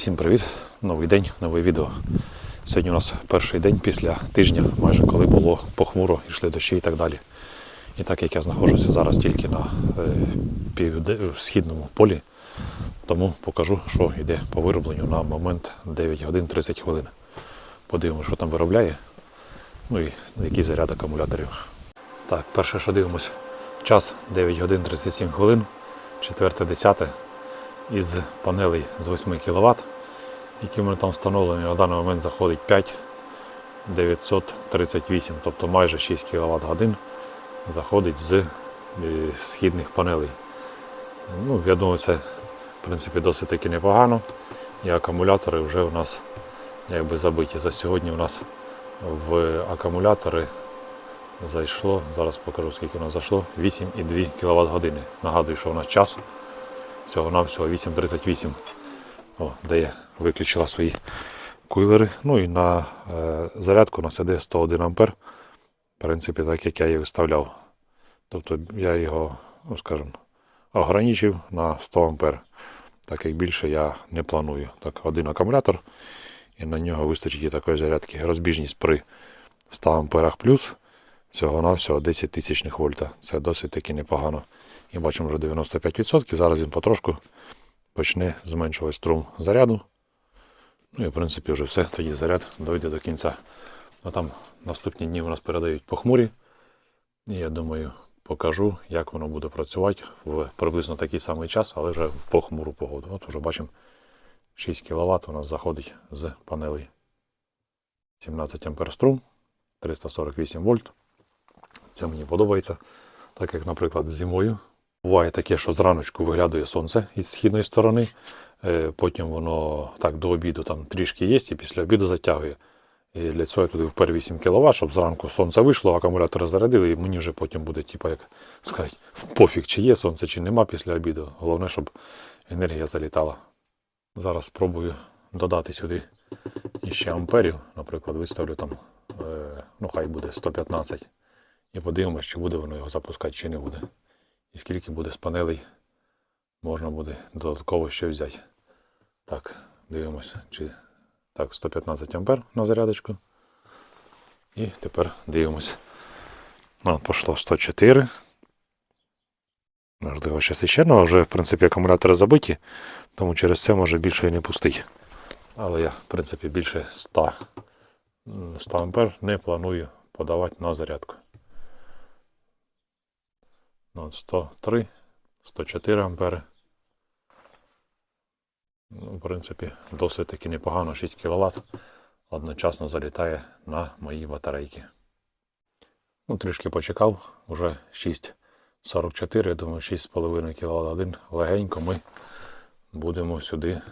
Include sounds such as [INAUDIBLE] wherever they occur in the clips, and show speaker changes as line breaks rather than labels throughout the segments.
Всім привіт! Новий день, нове відео. Сьогодні у нас перший день після тижня, майже коли було похмуро, йшли дощі і так далі. І так як я знаходжуся зараз тільки на е, півде- східному полі, тому покажу, що йде по виробленню на момент 9 годин 30 хвилин. Подивимося, що там виробляє, ну і який заряд акумуляторів. Так, перше, що дивимось, час 9 годин 37 хвилин, 4.10 із панелей з 8 кВт, які мене там встановлені, на даний момент заходить 5 938, тобто майже 6 кВт годин заходить з е, східних панелей. Ну, я думаю, це в принципі досить таки непогано. І акумулятори вже у нас якби забиті. За сьогодні у нас в акумулятори зайшло, зараз покажу скільки у нас зайшло, 8,2 кВт години. Нагадую, що у нас час всього навсього 8.38. О, де я виключила свої кулери. Ну і на е, зарядку нас іде 101 А. В принципі, так як я її виставляв. Тобто я його, ну скажімо, ограничив на 100 А. Так як більше я не планую. Так, один акумулятор, і на нього вистачить і такої зарядки. Розбіжність при 100 амперах плюс всього-навсього 10 тисячних вольта. Це досить таки непогано. І бачимо вже 95%. Зараз він потрошку почне зменшувати струм заряду. Ну і в принципі вже все. Тоді заряд дойде до кінця. Ну, там наступні дні у нас передають похмурі. І я думаю, покажу, як воно буде працювати в приблизно такий самий час, але вже в похмуру погоду. От вже бачимо 6 кВт у нас заходить з панелей. 17 ампер струм, 348 вольт. Це мені подобається. Так як, наприклад, зимою. Буває таке, що зраночку виглядає сонце із східної сторони, е, потім воно так до обіду там трішки є, і після обіду затягує. І для цього я туди впер 8 кВт, щоб зранку сонце вийшло, акумулятори зарядили, і мені вже потім буде, типу, як сказати, пофіг, чи є сонце, чи нема після обіду. Головне, щоб енергія залітала. Зараз спробую додати сюди іще амперів. Наприклад, виставлю там, е, ну хай буде 115. І подивимось, чи буде воно його запускати, чи не буде. І скільки буде з панелей можна буде додатково ще взяти. Так, дивимося, чи так, 115 ампер на зарядочку. І тепер дивимося. Ну, пішло 104. Можливо, ще ще, але вже, в принципі, акумулятори забиті, тому через це може більше і не пустить. Але я, в принципі, більше 100, 100 ампер не планую подавати на зарядку. Ну, от 103, 104 ампери. Ну, в принципі, досить таки непогано 6 кВт одночасно залітає на мої батарейки. Ну, трішки почекав, уже 6,44, я думаю, 6,5 кВт один. Легенько ми будемо сюди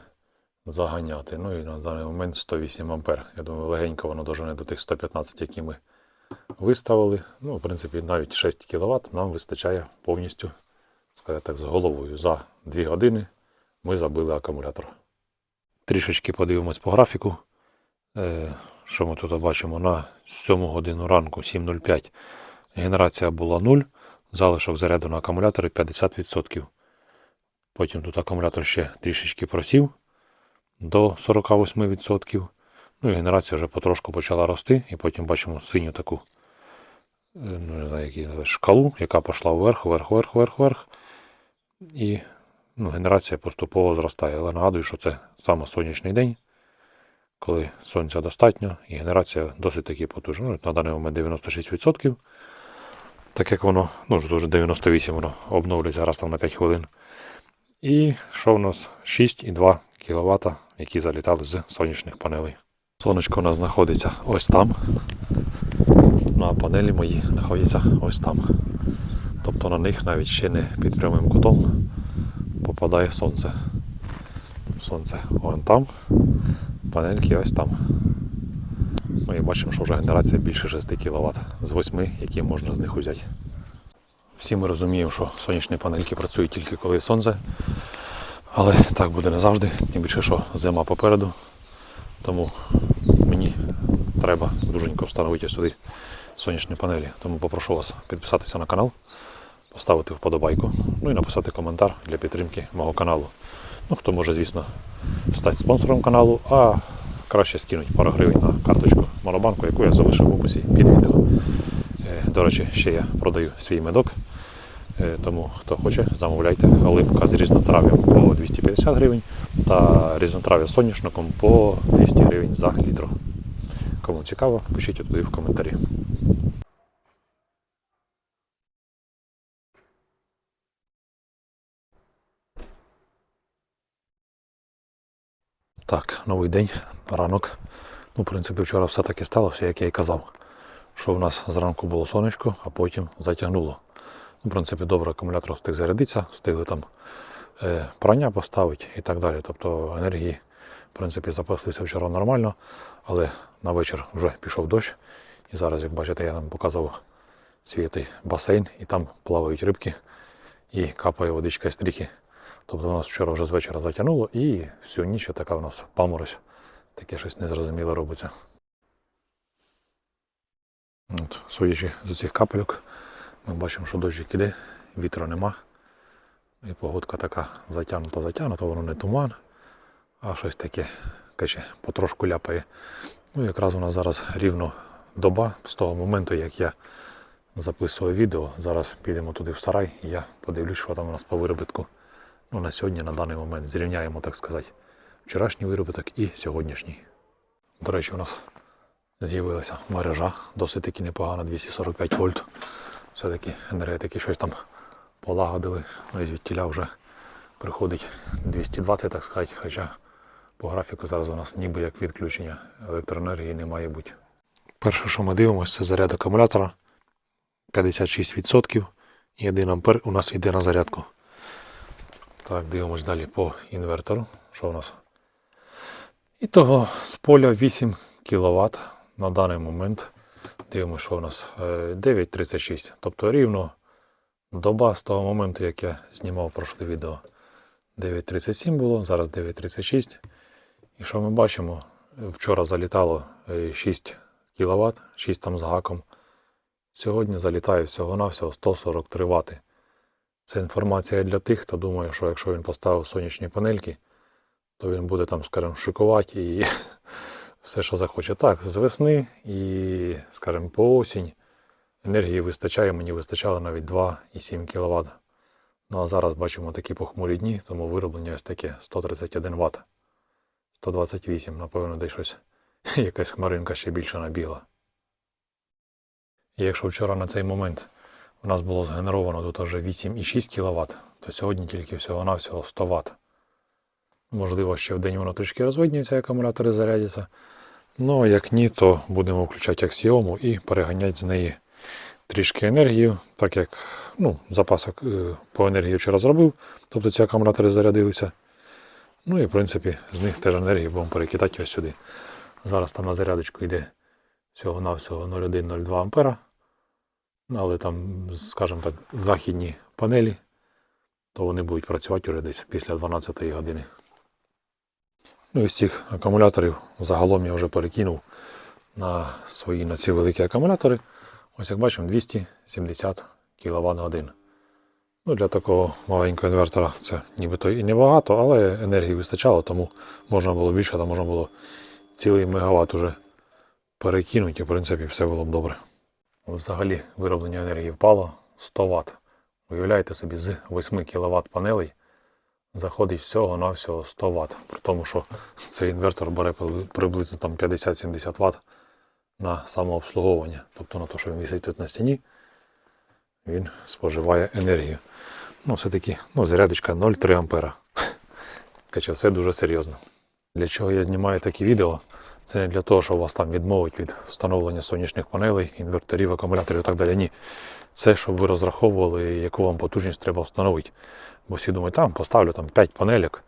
заганяти. Ну і на даний момент 108 ампер. Я думаю, легенько воно дожене до тих 115, які ми виставили. Ну, в принципі, навіть 6 кВт нам вистачає повністю, скажімо так, з головою. За 2 години ми забили акумулятор. Трішечки подивимось по графіку. Е, Що ми тут бачимо? На 7 годину ранку 7.05 генерація була 0, залишок заряду на акумуляторі 50%. Потім тут акумулятор ще трішечки просів до 48%. Ну генерація вже потрошку почала рости, і потім бачимо синю таку е, ну, не знаю, як її назвати, шкалу, яка пішла вверх, вверх, вверх, вверх, вверх. І ну, генерація поступово зростає. Але нагадую, що це саме сонячний день, коли сонця достатньо, і генерація досить таки потужна. Ну, на даний момент 96%. Так як воно, ну вже дуже 98 воно обновлюється раз там на 5 хвилин. І що в нас? 6,2 кВт, які залітали з сонячних панелей. Сонечко у нас знаходиться ось там. Ну а панелі мої знаходяться ось там. Тобто на них навіть ще не під прямим кутом попадає сонце. Сонце вон там, панельки ось там. І бачимо, що вже генерація більше 6 кВт з 8, які можна з них взяти. Всі ми розуміємо, що сонячні панельки працюють тільки коли сонце. Але так буде не завжди, тим більше, що зима попереду. Тому мені треба дуженько встановити сюди сонячні панелі. Тому попрошу вас підписатися на канал, поставити вподобайку, ну і написати коментар для підтримки мого каналу. Ну, хто може, звісно, стати спонсором каналу, а краще скинуть пару гривень на карточку Монобанку, яку я залишив в описі під відео. Е, До речі, ще я продаю свій медок. Е, Тому хто хоче, замовляйте липка з різнотрав'ям по 250 гривень та різнотрав'я з соняшником по 200 гривень за літр. Кому цікаво, пишіть туди в коментарі. Так, новий день, ранок. Ну, в принципі, вчора все таки сталося, як я і казав. Що в нас зранку було сонечко, а потім затягнуло. В принципі, добре, акумулятор встиг зарядитися, встигли там е, прання поставити і так далі. Тобто енергії, в принципі, запаслися вчора нормально, але на вечір вже пішов дощ. І зараз, як бачите, я там показував свій басейн, і там плавають рибки і капає водичка з стріхи. Тобто у нас вчора вже з вечора затягнуло і всю ніч така у нас паморозь. Таке щось незрозуміле робиться. От, судячи з цих капельок, ми бачимо, що дощик іде, вітру нема. І погодка така затягнута, затягнута, воно не туман, а щось таке каже, потрошку ляпає. Ну, якраз у нас зараз рівно доба з того моменту, як я записував відео. Зараз підемо туди в сарай і я подивлюсь, що там у нас по виробітку. Ну, на сьогодні, на даний момент, зрівняємо, так сказати, вчорашній виробіток і сьогоднішній. До речі, у нас з'явилася мережа, досить таки непогана, 245 вольт. Все-таки енергетики щось там полагодили. Ну і звідтіля вже приходить 220, так сказати, хоча по графіку зараз у нас ніби як відключення електроенергії не має бути. Перше, що ми дивимося, це заряд акумулятора 56%. І 1 ампер у нас йде на зарядку. Так, дивимось далі по інвертору. Що у нас? І того з поля 8 кВт на даний момент. Дивимося, що у нас Е, 9.36. Тобто рівно доба з того моменту, як я знімав прошле відео. 9.37 було, зараз 9.36. І що ми бачимо? Вчора залітало е, 6 кВт, 6 там з гаком. Сьогодні залітає всього-навсього 143 Вт. Це інформація для тих, хто думає, що якщо він поставив сонячні панельки, то він буде там, скажімо, шикувати і все, що захоче. Так, з весни і, скажімо, по осінь енергії вистачає, мені вистачало навіть 2,7 кВт. Ну а зараз бачимо такі похмурі дні, тому вироблення ось таке 131 Вт. 128, напевно, десь щось. [LAUGHS] Якась хмаринка ще більше набігла. І якщо вчора на цей момент у нас було згенеровано тут вже 8,6 кВт, то сьогодні тільки всього-навсього 100 Вт. Можливо, ще в день воно трішки розвидніться, акумулятори зарядяться. Ну, а як ні, то будемо включати аксіому і переганяти з неї трішки енергію, так як ну, запас е, по енергії вчора зробив, тобто ці акумулятори зарядилися. Ну і в принципі з них теж енергію будемо перекидати ось сюди. Зараз там на зарядочку йде всього-навсього 0,1-0,2 ампера. Ну, Але там, скажімо так, західні панелі, то вони будуть працювати вже десь після 12 години. Ну і з цих акумуляторів загалом я вже перекинув на свої на ці великі акумулятори. Ось як бачимо 270 кВт годин. Ну, для такого маленького інвертора це нібито і небагато, але енергії вистачало, тому можна було більше, то можна було цілий мегаватт уже перекинути, і в принципі все було б добре. Взагалі вироблення енергії впало 100 Вт. Уявляєте собі, з 8 кВт панелей заходить всього-навсього 100 Вт. При тому, що цей інвертор бере приблизно там 50-70 Вт на самообслуговування. Тобто на те, що він висить тут на стіні, він споживає енергію. Ну, все-таки ну, зарядочка 0,3 ампера. [LAUGHS] Кача, все дуже серйозно. Для чого я знімаю такі відео? Це не для того, що вас там відмовить від встановлення сонячних панелей, інверторів, акумуляторів і так далі. Ні. Це щоб ви розраховували, яку вам потужність треба встановити. Бо всі думають, там поставлю там 5 панелек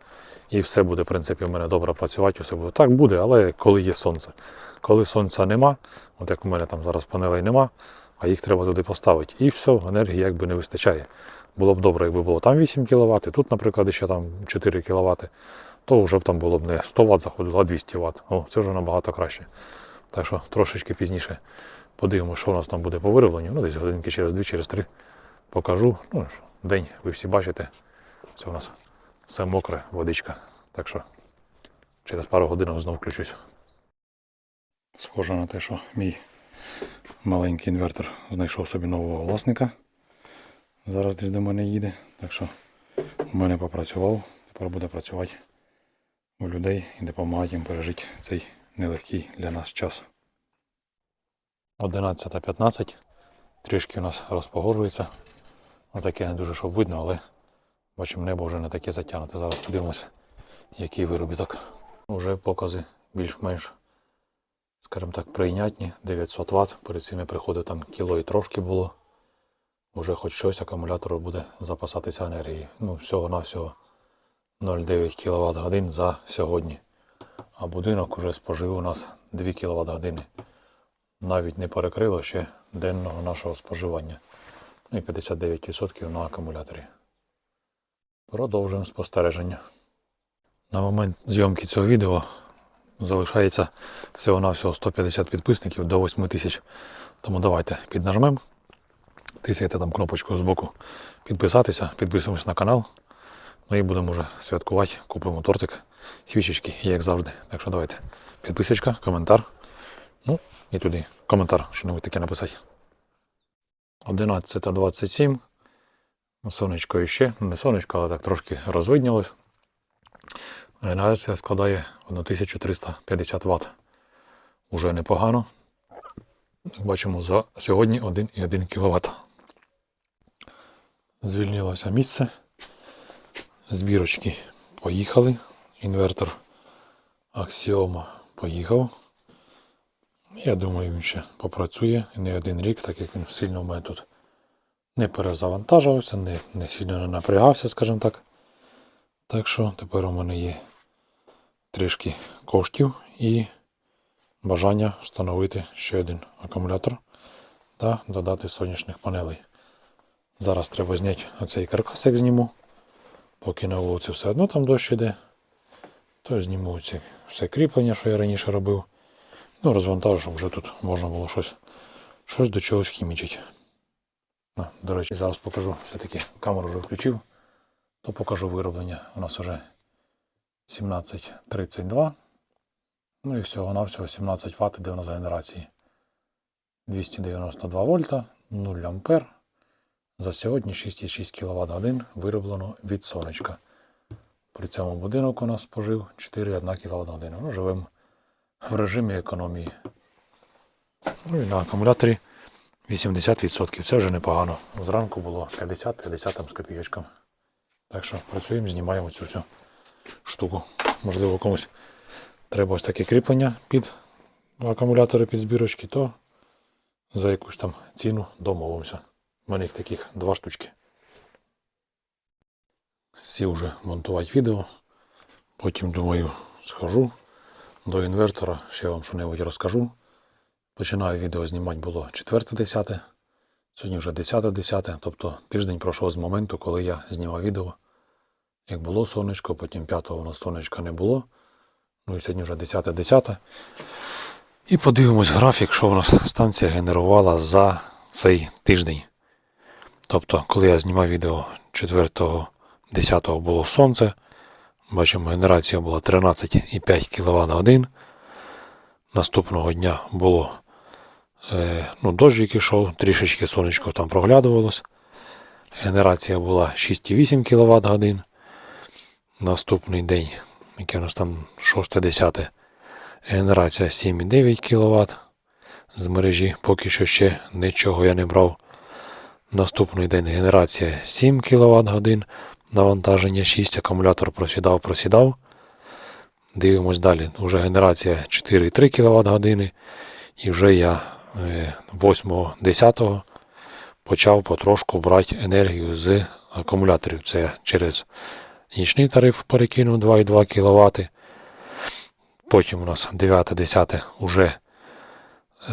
і все буде, в принципі, в мене добре працювати, все буде. Так буде, але коли є сонце. Коли сонця нема, от як у мене там зараз панелей нема, а їх треба туди поставити. І все, енергії якби не вистачає. Було б добре, якби було там 8 кВт, тут, наприклад, ще там 4 кВт, то вже б там було б не 100 Вт заходило, а 200 Вт. О, це вже набагато краще. Так що трошечки пізніше подивимося, що у нас там буде по виробленню. Ну, десь годинки через 2, через 3 покажу. Ну, день ви всі бачите. Це у нас все мокре, водичка. Так що через пару годин знову включусь. Схоже на те, що мій маленький інвертор знайшов собі нового власника. Зараз десь до мене їде. Так що у мене попрацював, тепер буде працювати у людей і допомагати їм пережити цей нелегкий для нас час. 11.15. Трішки у нас розпогоджується. Отаке не дуже щоб видно, але бачимо небо вже не таке затягнуте. Зараз подивимось, який виробіток. Уже покази більш-менш, скажімо так, прийнятні. 900 Вт. Перед цим я приходив там кіло і трошки було. Уже хоч щось акумулятор буде запасатися енергією. Ну, всього-навсього 0,9 кВт годин за сьогодні. А будинок уже спожив у нас 2 кВт години. Навіть не перекрило ще денного нашого споживання. Ну і 59% на акумуляторі. Продовжуємо спостереження. На момент зйомки цього відео залишається всього-навсього 150 підписників до 8 тисяч. Тому давайте піднажмемо. Тисяйте там кнопочку з боку підписатися, підписуємось на канал. Ну і будемо вже святкувати. Купимо тортик, свічечки, як завжди. Так що давайте. Підписочка, коментар. Ну і туди коментар, що небудь таке написати. 11.27. Сонечко ще, ну не сонечко, але так трошки розвиднілось. Генерація складає 1350 Вт. Уже непогано. Бачимо, за сьогодні 1,1 кВт. Звільнилося місце. Збірочки поїхали. Інвертор Axioma поїхав. Я думаю, він ще попрацює не один рік, так як він сильно в мене тут не перезавантажувався, не, не сильно не напрягався, скажімо так. Так що тепер у мене є трішки коштів і бажання встановити ще один акумулятор та додати сонячних панелей. Зараз треба зняти оцей каркас, як зніму. Поки на вулиці все одно там дощ іде, то зніму ці все кріплення, що я раніше робив. Ну, розвантажу, щоб вже тут можна було щось, щось до чогось хімічити. А, до речі, зараз покажу, все-таки камеру вже включив, то покажу вироблення. У нас вже 1732. Ну і всього-навсього 17 Вт генерації. 292 вольта, 0 ампер. За сьогодні 6,6 кВт годин вироблено від сонечка. При цьому будинок у нас спожив 4,1 кВт годину. Ну, живемо в режимі економії. Ну і на акумуляторі 80%. Це вже непогано. Зранку було 50-50 там з копійочками. Так що працюємо, знімаємо цю всю штуку. Можливо, комусь треба ось таке кріплення під акумулятори під збірочки, то за якусь там ціну домовимося. У мене їх таких два штучки. Сів вже монтувати відео. Потім, думаю, схожу до інвертора, ще вам що-небудь розкажу. Починаю відео знімати було 4.10. Сьогодні вже 10.10, тобто тиждень пройшов з моменту, коли я знімав відео. Як було сонечко, потім 5-го у нас сонечка не було. Ну і сьогодні вже 10.10. І подивимось графік, що у нас станція генерувала за цей тиждень. Тобто, коли я знімав відео 4.10 було сонце. Бачимо, генерація була 13,5 кВт годин. Наступного дня було е, ну, дощик ішов, трішечки сонечко там проглядувалось. Генерація була 6,8 кВт годин. Наступний день, який у нас там 6-10, генерація 7,9 кВт. З мережі поки що ще нічого я не брав. Наступний день генерація 7 кВт годин. Навантаження 6, акумулятор просідав, просідав. Дивимось далі. Уже генерація 4,3 кВт години. І вже я 8-10 почав потрошку брати енергію з акумуляторів. Це через нічний тариф перекинув 2,2 кВт. Потім у нас 9-10 вже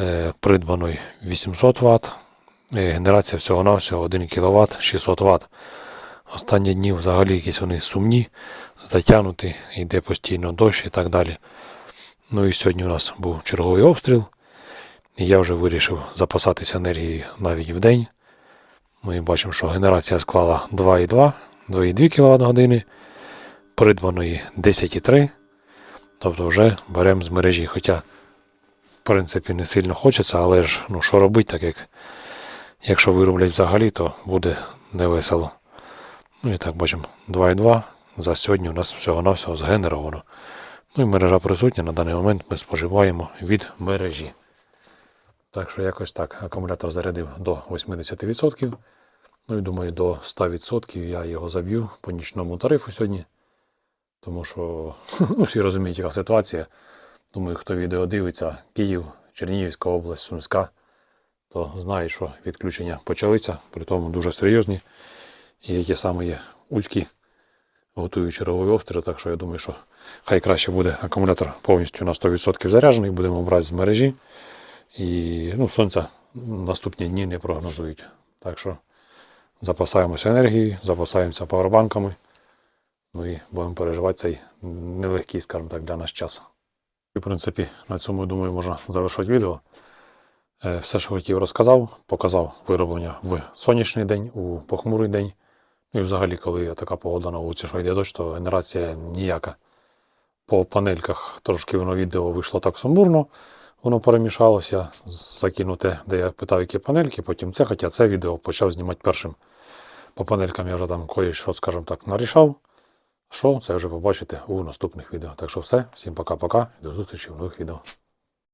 е, придбано 800 Вт. Е, Генерація всього-навсього 1 кВт 600 Вт. Останні дні взагалі якісь вони сумні, затягнуті, йде постійно дощ і так далі. Ну і сьогодні у нас був черговий обстріл. І я вже вирішив запасатися енергією навіть в день. Ми бачимо, що генерація склала 2,2, 2,2 кВт години. придбаної 10,3. Тобто вже беремо з мережі. Хоча, в принципі, не сильно хочеться, але ж ну, що робити, так як якщо вироблять взагалі, то буде невесело. Ну і так бачимо 2,2. За сьогодні у нас всього-навсього згенеровано. Ну і мережа присутня. На даний момент ми споживаємо від мережі. Так що якось так. Акумулятор зарядив до 80%. Ну і думаю, до 100% я його заб'ю по нічному тарифу сьогодні. Тому що [LAUGHS] ну, всі розуміють, яка ситуація. Думаю, хто відео дивиться, Київ, Чернігівська область, Сумська, то знає, що відключення почалися, при тому дуже серйозні. І які саме є Уцькі готують черговий обстріл, так що я думаю, що хай краще буде акумулятор повністю на 100% заряджений, будемо брати з мережі. І ну, сонця наступні дні не прогнозують. Так що запасаємося енергією, запасаємося павербанками. Ну і будемо переживати цей нелегкий, скажімо так, для нас час. І, в принципі, на цьому, думаю, можна завершити відео. Е, Все, що хотів, розказав, показав вироблення в сонячний день, у похмурий день. Ну і взагалі, коли така погода на вулиці, що йде дощ, то генерація ніяка. По панельках трошки воно відео вийшло так сумбурно, воно перемішалося, закинув те, де я питав, які панельки, потім це, хоча це відео почав знімати першим. По панелькам я вже там кое-що, скажімо так, нарішав. Що, це вже побачите у наступних відео. Так що все, всім пока-пока і до зустрічі в нових відео.